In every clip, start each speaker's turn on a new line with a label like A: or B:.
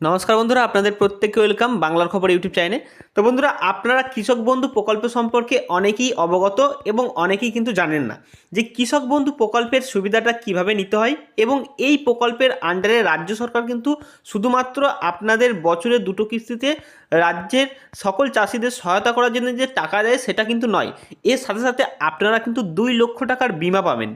A: নমস্কার বন্ধুরা, আপনাদের প্রত্যেককে ওয়েলকাম বাংলার খবর ইউটিউব চ্যানেলে। তো বন্ধুরা, আপনারা কৃষক বন্ধু প্রকল্প সম্পর্কে অনেকেই অবগত এবং অনেকেই কিন্তু জানেন না যে কৃষক বন্ধু প্রকল্পের সুবিধাটা কীভাবে নিতে হয় এবং এই প্রকল্পের আন্ডারে রাজ্য সরকার কিন্তু শুধুমাত্র আপনাদের বছরে দুটো কিস্তিতে রাজ্যের সকল চাষিদের সহায়তা করার জন্য যে টাকা দেয় সেটা কিন্তু নয়। এর সাথে সাথে আপনারা কিন্তু দুই লক্ষ টাকার বিমা পাবেন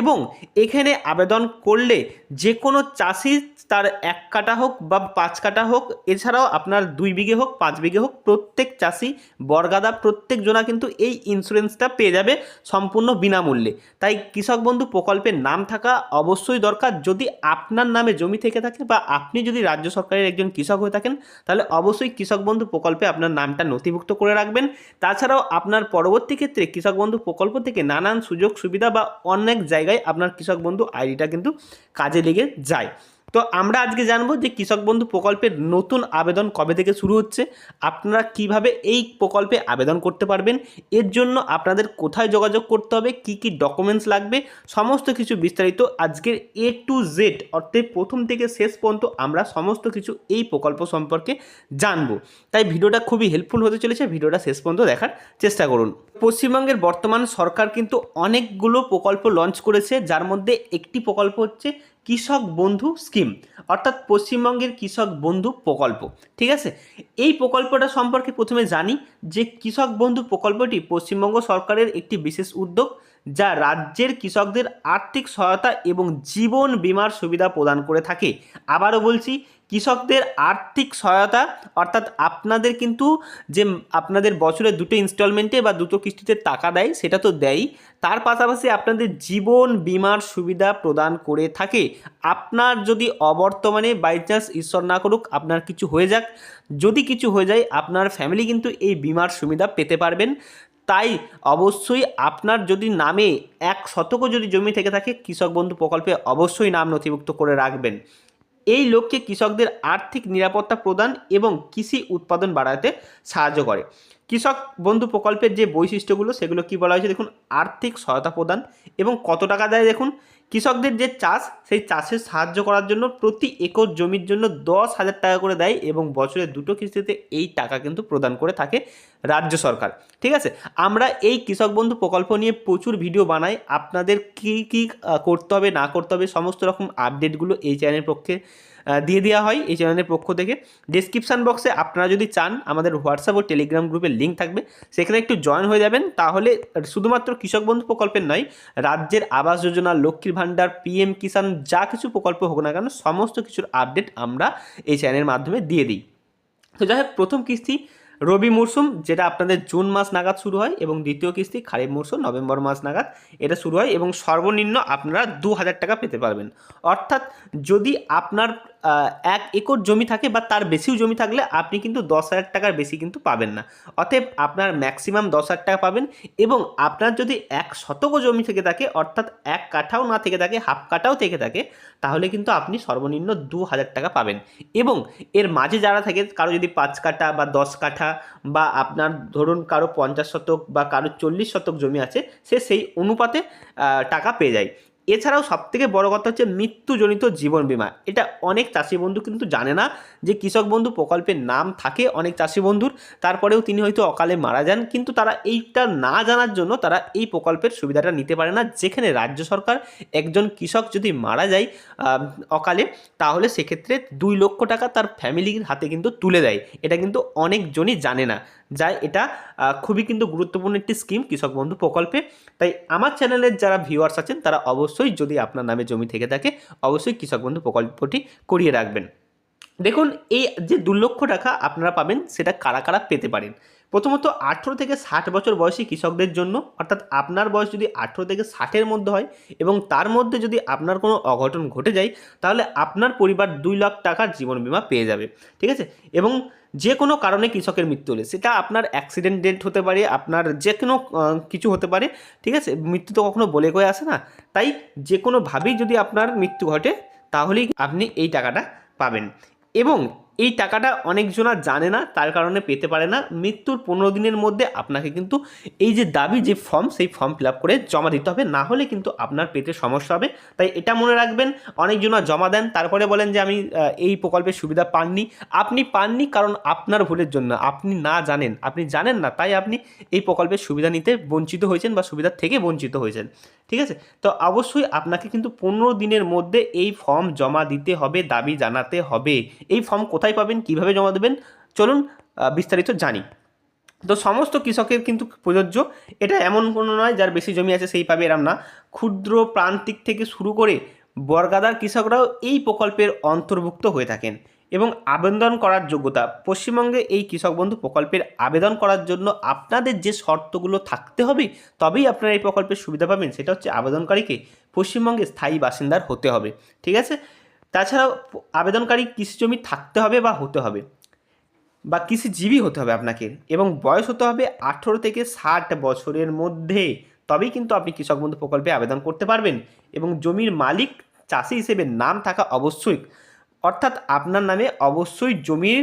A: এবং এখানে আবেদন করলে যে কোনো চাষি তার এক কাটা হোক বা পাঁচ কাটা হোক, এছাড়াও আপনার দুই বিঘে হোক, পাঁচ বিঘে হোক, প্রত্যেক চাষি, বরগাদা প্রত্যেক জনা কিন্তু এই ইন্স্যুরেন্সটা পেয়ে যাবে সম্পূর্ণ বিনামূল্যে। তাই কৃষক বন্ধু, প্রকল্পের নাম থাকা অবশ্যই দরকার। যদি আপনার নামে জমি থেকে থাকে বা আপনি যদি রাজ্য সরকারের একজন কৃষক হয়ে থাকেন, তাহলে অবশ্যই কৃষক বন্ধু প্রকল্পে আপনার নামটা নথিভুক্ত করে রাখবেন। তাছাড়াও আপনার পরবর্তী ক্ষেত্রে কৃষক বন্ধু প্রকল্প থেকে নানান সুযোগ সুবিধা বা অনেক জায়গায় আপনার কৃষক বন্ধু আইডিটা কিন্তু কাজে লেগে যায়। তো আমরা আজকে জানব যে কৃষক বন্ধু প্রকল্পের নতুন আবেদন কবে থেকে শুরু হচ্ছে, আপনারা কীভাবে এই প্রকল্পে আবেদন করতে পারবেন, এর জন্য আপনাদের কোথায় যোগাযোগ করতে হবে, কি কি ডকুমেন্টস লাগবে, সমস্ত কিছু বিস্তারিত আজকের এ টু জেড অর্থাৎ প্রথম থেকে শেষ পর্যন্ত আমরা সমস্ত কিছু এই প্রকল্প সম্পর্কে জানব। তাই ভিডিওটা খুবই হেল্পফুল হতে চলেছে, ভিডিওটা শেষ পর্যন্ত দেখার চেষ্টা করুন। পশ্চিমবঙ্গের বর্তমান সরকার কিন্তু অনেকগুলো প্রকল্প লঞ্চ করেছে, যার মধ্যে একটি প্রকল্প হচ্ছে কৃষক বন্ধু স্কিম, অর্থাৎ পশ্চিমবঙ্গের কৃষক বন্ধু প্রকল্প। ঠিক আছে? এই প্রকল্পটা সম্পর্কে প্রথমে জানি যে কৃষক বন্ধু প্রকল্পটি পশ্চিমবঙ্গ সরকারের একটি বিশেষ উদ্যোগ। যা রাজ্যের কৃষকদের আর্থিক সহায়তা এবং জীবন বীমার সুবিধা প্রদান করে থাকে। আবারও বলছি, কৃষকদের আর্থিক সহায়তা, অর্থাৎ আপনাদের কিন্তু যে আপনাদের বছরে দুটো ইনস্টলমেন্টে বা দুটো কিস্তিতে টাকা দেয়, সেটা তো দেয়ই। তার পাশাপাশি আপনাদের জীবন বীমার সুবিধা প্রদান করে থাকে। আপনার যদি অবর্তমানে বাই চান্স ঈশ্বর না করুক, আপনার কিছু হয়ে যাক। যদি কিছু হয়ে যায়, আপনার ফ্যামিলি কিন্তু এই বিমার সুবিধা পেতে পারবেন। তাই অবশ্যই আপনার যদি নামে এক শতক যদি জমি থেকে থাকে, কৃষক বন্ধু প্রকল্পে অবশ্যই নাম নথিভুক্ত করে রাখবেন। এই লক্ষ্যে কৃষকদের আর্থিক নিরাপত্তা প্রদান এবং কৃষি উৎপাদন বাড়াতে সাহায্য করে। কৃষক বন্ধু প্রকল্পের যে বৈশিষ্ট্যগুলো, সেগুলো কি বলা হয়েছে দেখুন? আর্থিক সহায়তা প্রদান এবং কত টাকা দেয় দেখুন? কৃষকদের যে চাষ, সেই চাষে সাহায্য করার জন্য প্রতি একর জমির জন্য দশ হাজার টাকা করে দেয় এবং বছরে দুটো কিস্তিতে এই টাকা কিন্তু প্রদান করে থাকে রাজ্য সরকার। ঠিক আছে? আমরা এই কৃষক বন্ধু প্রকল্প নিয়ে প্রচুর ভিডিও বানাই। আপনাদের কী কী করতে হবে, না করতে হবে, সমস্ত রকম আপডেটগুলো এই চ্যানেলের পক্ষে দিয়ে দেওয়া হয় এই চ্যানেলের পক্ষ থেকে। ডিসক্রিপশান বক্সে আপনারা যদি চান, আমাদের হোয়াটসঅ্যাপ ও টেলিগ্রাম গ্রুপের লিঙ্ক থাকবে। সেখানে একটু জয়েন হয়ে যাবেন। তাহলে শুধুমাত্র কৃষক বন্ধু প্রকল্পের নয়, রাজ্যের আবাস যোজনা, লক্ষ্মীর ভাণ্ডার পিএম, কিষাণ, যা কিছু প্রকল্প হোক না কেন, সমস্ত কিছুর আপডেট আমরা এই চ্যানেলের মাধ্যমে দিয়ে দিই। তো যাই হোক, প্রথম কিস্তি, রবি মরশুম যেটা আপনাদের জুন মাস নাগাদ শুরু হয় এবং দ্বিতীয় কিস্তি, খারিফ মরশুম নভেম্বর মাস নাগাদ এটা শুরু হয় এবং সর্বনিম্ন আপনারা দু হাজার টাকা পেতে পারবেন। অর্থাৎ যদি আপনার এক একর জমি থাকে বা তার বেশিও জমি থাকলে আপনি কিন্তু দশ হাজার টাকার বেশি কিন্তু পাবেন না। অতএব আপনার ম্যাক্সিমাম দশ হাজার টাকা পাবেন এবং আপনার যদি এক শতকও জমি থেকে থাকে, অর্থাৎ এক কাঠাও না থেকে থাকে, হাফ কাঠাও থেকে থাকে, তাহলে কিন্তু আপনি সর্বনিম্ন দু হাজার টাকা পাবেন। এবং এর মাঝে যারা থাকে, কারও যদি পাঁচ কাঠা বা দশ কাঠা বা আপনার ধরুন কারও পঞ্চাশ শতক বা কারও চল্লিশ শতক জমি আছে, সে সেই অনুপাতে টাকা পেয়ে যায়। এছাড়াও সবথেকে বড় কথা হচ্ছে মৃত্যুজনিত জীবন বীমা। এটা অনেক চাষি বন্ধু কিন্তু জানে না যে কৃষক বন্ধু প্রকল্পের নাম থাকে অনেক চাষি বন্ধুর। তারপরেও তিনি হয়তো অকালে মারা যান, কিন্তু তারা এইটা না জানার জন্য তারা এই প্রকল্পের সুবিধাটা নিতে পারে না। যেখানে রাজ্য সরকার একজন কৃষক যদি মারা যায় অকালে, তাহলে সেক্ষেত্রে দুই লক্ষ টাকা তার ফ্যামিলির হাতে কিন্তু তুলে দেয়। এটা কিন্তু অনেকজনই জানে না। যাই, এটা খুবই কিন্তু গুরুত্বপূর্ণ একটি স্কিম কৃষক বন্ধু প্রকল্পে। তাই আমার চ্যানেলের যারা ভিউয়ার্স আছেন, তারা অবশ্যই যদি আপনার নামে জমি থেকে থাকে, অবশ্যই কৃষক বন্ধু প্রকল্পটি করিয়ে রাখবেন। দেখুন, এই যে দু লক্ষ টাকা আপনারা পাবেন, সেটা কারা কারা পেতে পারেন? প্রথমত আঠেরো থেকে ষাট বছর বয়সী কৃষকদের জন্য, অর্থাৎ আপনার বয়স যদি আঠেরো থেকে ষাটের মধ্যে হয় এবং তার মধ্যে যদি আপনার কোনো অঘটন ঘটে যায়, তাহলে আপনার পরিবার দুই লাখ টাকার জীবন বিমা পেয়ে যাবে। ঠিক আছে? এবং যে কোনো কারণে কৃষকের মৃত্যু হলে, সেটা আপনার অ্যাক্সিডেন্ট ডেট হতে পারে, আপনার যে কোনো কিছু হতে পারে, ঠিক আছে? মৃত্যু তো কখনো বলে কয়ে আসে না। তাই যে কোনোভাবেই যদি আপনার মৃত্যু ঘটে, তাহলেই আপনি এই টাকাটা পাবেন। এবং এই টাকাটা অনেকজনা জানে না, তার কারণে পেতে পারে না। মৃত্যুর পনেরো দিনের মধ্যে আপনাকে কিন্তু এই যে দাবি, যে ফর্ম সেই ফর্ম ফিল আপ করে জমা দিতে হবে। না হলে কিন্তু আপনার পেতে সমস্যা হবে। তাই এটা মনে রাখবেন, অনেকজনা জমা দেন, তারপরে বলেন যে আমি এই প্রকল্পের সুবিধা পাননি। আপনি পাননি কারণ আপনার ভুলের জন্য, আপনি না জানেন, আপনি জানেন না, তাই আপনি এই প্রকল্পের সুবিধা নিতে বঞ্চিত হয়েছেন বা সুবিধা থেকে বঞ্চিত হয়েছেন। ঠিক আছে? তো অবশ্যই আপনাকে কিন্তু পনেরো দিনের মধ্যে এই ফর্ম জমা দিতে হবে, দাবি জানাতে হবে। এই ফর্ম কোথায় পাবেন, কীভাবে জমা দেবেন, চলুন বিস্তারিত জানি। তো সমস্ত কৃষকের কিন্তু প্রযোজ্য। এটা এমন কোনো নয়, যার বেশি জমি আছে সেই পাবে এরম না। ক্ষুদ্র প্রান্তিক থেকে শুরু করে বর্গাদার কৃষকরাও এই প্রকল্পের অন্তর্ভুক্ত হয়ে থাকেন এবং আবেদন করার যোগ্যতা। পশ্চিমবঙ্গে এই কৃষক বন্ধু প্রকল্পের আবেদন করার জন্য আপনাদের যে শর্তগুলো থাকতে হবে, তবেই আপনারা এই প্রকল্পের সুবিধা পাবেন। সেটা হচ্ছে আবেদনকারীকে পশ্চিমবঙ্গে স্থায়ী বাসিন্দার হতে হবে। ঠিক আছে? তাছাড়াও আবেদনকারী কৃষি জমি থাকতে হবে বা হতে হবে বা কৃষিজীবী হতে হবে আপনাকে এবং বয়স হতে হবে আঠেরো থেকে ষাট বছরের মধ্যে। তবেই কিন্তু আপনি কৃষক বন্ধু প্রকল্পে আবেদন করতে পারবেন এবং জমির মালিক, চাষি হিসেবে নাম থাকা অবশ্যই। অর্থাৎ আপনার নামে অবশ্যই জমির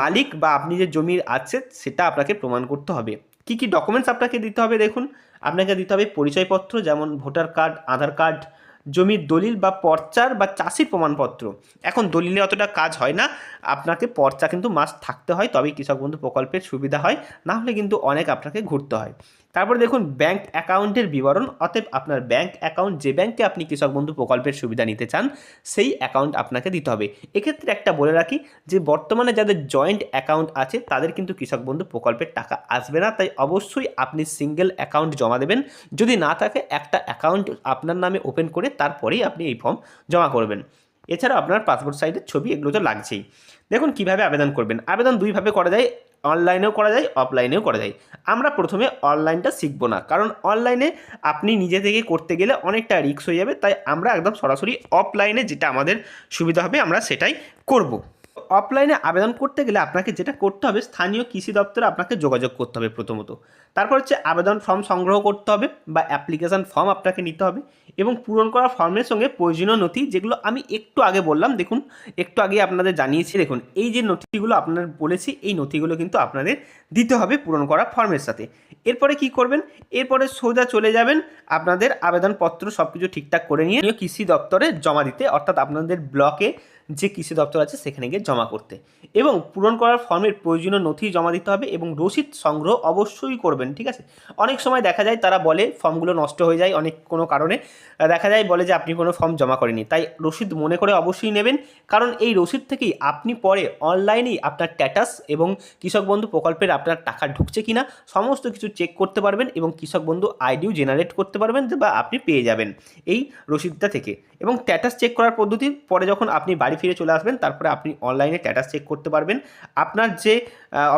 A: মালিক বা আপনি যে জমির আছে সেটা আপনাকে প্রমাণ করতে হবে। কি কি ডকুমেন্টস আপনাকে দিতে হবে দেখুন। আপনাকে দিতে হবে পরিচয়পত্র যেমন ভোটার কার্ড, আধার কার্ড জমির দলিল বা পর্চার বা চাষির প্রমাণপত্র। এখন দলিলে অতটা কাজ হয় না। আপনাকে পর্চা কিন্তু মাস্ট থাকতে হয়। তবেই কৃষক বন্ধু প্রকল্পের সুবিধা হয়। না হলে কিন্তু অনেক আপনাকে ঘুরতে হয়। তারপরে দেখুন ব্যাংক অ্যাকাউন্টের বিবরণ, অতএব আপনার ব্যাংক অ্যাকাউন্ট যে ব্যাংকে আপনি কৃষক বন্ধু প্রকল্পের সুবিধা নিতে চান, সেই অ্যাকাউন্ট আপনাকে দিতে হবে। এক্ষেত্রে একটা বলে রাখি যে, বর্তমানে যাদের জয়েন্ট অ্যাকাউন্ট আছে, তাদের কিন্তু কৃষক বন্ধু প্রকল্পের টাকা আসবে না। তাই অবশ্যই আপনি সিঙ্গেল অ্যাকাউন্ট জমা দেবেন। যদি না থাকে, একটা অ্যাকাউন্ট আপনার নামে ওপেন করে তারপরেই আপনি এই ফর্ম জমা করবেন। এছাড়াও আপনার পাসপোর্ট সাইজের ছবি এগুলো তো লাগছেই। দেখুন, কীভাবে আবেদন করবেন? আবেদন দুইভাবে করা যায়। অনলাইনেও করা যায় অফলাইনেও করা যায়। আমরা প্রথমে অনলাইনটা শিখব না। কারণ অনলাইনে আপনি নিজে থেকে করতে গেলে অনেকটা রিক্স হয়ে যাবে, তাই আমরা একদম সরাসরি অফলাইনে যেটা আমাদের সুবিধা হবে, আমরা সেটাই করব। অফলাইনে আবেদন করতে গেলে আপনাকে যেটা করতে হবে, স্থানীয় কৃষি দপ্তরে আপনাকে যোগাযোগ করতে হবে প্রথমত। তারপর হচ্ছে আবেদন ফর্ম সংগ্রহ করতে হবে বা অ্যাপ্লিকেশন ফর্ম আপনাকে নিতে হবে এবং পূরণ করা ফর্মের সঙ্গে প্রয়োজনীয় নথি যেগুলো আমি একটু আগে বললাম, দেখুন, একটু আগে আপনাদের জানিয়েছি, দেখুন, এই যে নথিগুলো আপনার বলেছি, এই নথিগুলো কিন্তু আপনাদের দিতে হবে পূরণ করা ফর্মের সাথে। এরপরে কি করবেন? এরপরে সোজা চলে যাবেন আপনাদের আবেদনপত্র সব কিছু ঠিকঠাক করে নিয়ে কৃষি দপ্তরে জমা দিতে, অর্থাৎ আপনাদের ব্লকে যে কৃষি দপ্তর আছে সেখানে গিয়ে জমা করতে। এবং পূরণ করার ফর্মের প্রয়োজনীয় নথি জমা দিতে হবে এবং রসিদ সংগ্রহ অবশ্যই করবেন, ঠিক আছে? অনেক সময় দেখা যায় তারা বলে ফর্মগুলো নষ্ট হয়ে যায় অনেক কোনো কারণে। দেখা যায় বলে যে আপনি কোনো ফর্ম জমা করেনি তাই রসিদ মনে করে অবশ্যই নেবেন। কারণ এই রসিদ থেকেই আপনি পরে অনলাইনেই আপনার স্ট্যাটাস এবং কৃষক বন্ধু প্রকল্পের আপনার টাকা ঢুকছে কিনা, সমস্ত কিছু চেক করতে পারবেন এবং কৃষক বন্ধু আইডিও জেনারেট করতে পারবেন বা আপনি পেয়ে যাবেন এই রসিদটা থেকে। এবং স্ট্যাটাস চেক করার পদ্ধতি, পরে যখন আপনি বাড়ি ফিরে চলে আসবেন, তারপরে আপনি অনলাইনে স্ট্যাটাস চেক করতে পারবেন। আপনার যে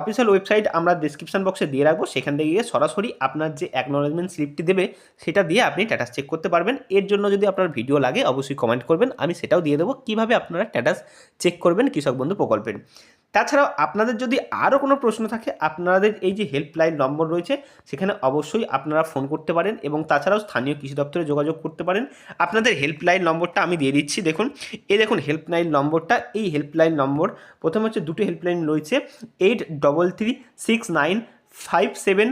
A: অফিসিয়াল ওয়েবসাইট আমরা ডিসক্রিপশন বক্সে দিয়ে রাখব, সেখান থেকে গিয়ে সরাসরি আপনার যে অ্যাকনোলেজমেন্ট স্লিপটি দেবে, সেটা দিয়ে আপনি স্ট্যাটাস চেক করতে পারবেন। এর জন্য যদি আপনার ভিডিও লাগে, অবশ্যই কমেন্ট করবেন। আমি সেটাও দিয়ে দেবো। কীভাবে আপনারা স্ট্যাটাস চেক করবেন কৃষক বন্ধু প্রকল্পের। তাছাড়াও আপনাদের যদি আরও কোনো প্রশ্ন থাকে, আপনাদের এই যে হেল্পলাইন নম্বর রয়েছে, সেখানে অবশ্যই আপনারা ফোন করতে পারেন এবং তাছাড়াও স্থানীয় কৃষি দপ্তরে যোগাযোগ করতে পারেন। আপনাদের হেল্পলাইন নম্বরটা আমি দিয়ে দিচ্ছি, দেখুন। এই দেখুন হেল্পলাইন নম্বরটা, এই হেল্পলাইন নম্বর, প্রথমে হচ্ছে দুটো হেল্পলাইন রয়েছে eight double three six nine five seven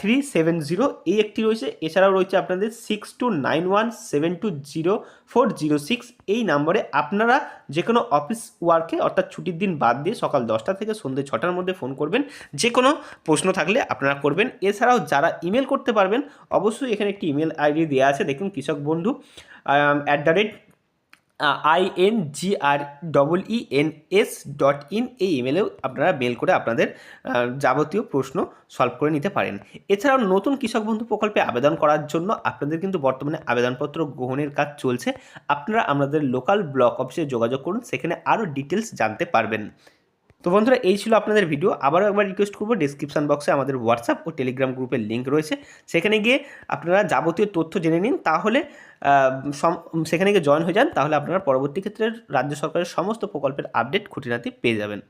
A: three seven zero এই একটি রয়েছে। এছাড়াও রয়েছে আপনাদের six two nine one seven two zero four zero six এই নাম্বারে আপনারা যে কোনো অফিস ওয়ার্কে অর্থাৎ ছুটির দিন বাদ দিয়ে সকাল দশটা থেকে সন্ধ্যে ছটার মধ্যে ফোন করবেন। যে কোনো প্রশ্ন থাকলে আপনারা করবেন। এছাড়াও যারা ইমেল করতে পারবেন, অবশ্যই এখানে একটি ইমেল আইডি দেওয়া আছে। দেখুন কৃষক বন্ধু at the rate I N G R double E N S dot in এই ইমেলেও আপনারা মেল করে আপনাদের যাবতীয় প্রশ্ন সলভ করে নিতে পারেন। এছাড়াও নতুন কৃষক বন্ধু প্রকল্পে আবেদন করার জন্য আপনাদের কিন্তু বর্তমানে আবেদনপত্র গ্রহণের কাজ চলছে। আপনারা আমাদের লোকাল ব্লক অফিসে যোগাযোগ করুন, সেখানে আরও ডিটেলস জানতে পারবেন। তো বন্ধুরা, এই ছিল আপনাদের ভিডিও। আবারও একবার রিকোয়েস্ট করব ডিসক্রিপশান বক্সে আমাদের হোয়াটসঅ্যাপ ও টেলিগ্রাম গ্রুপের লিঙ্ক রয়েছে। সেখানে গিয়ে আপনারা যাবতীয় তথ্য জেনে নিন, তাহলে সেখানে গিয়ে জয়েন হয়ে যান, তাহলে আপনারা পরবর্তী ক্ষেত্রে রাজ্য সরকারের সমস্ত প্রকল্পের আপডেট খুঁটিনাটি পেয়ে যাবেন।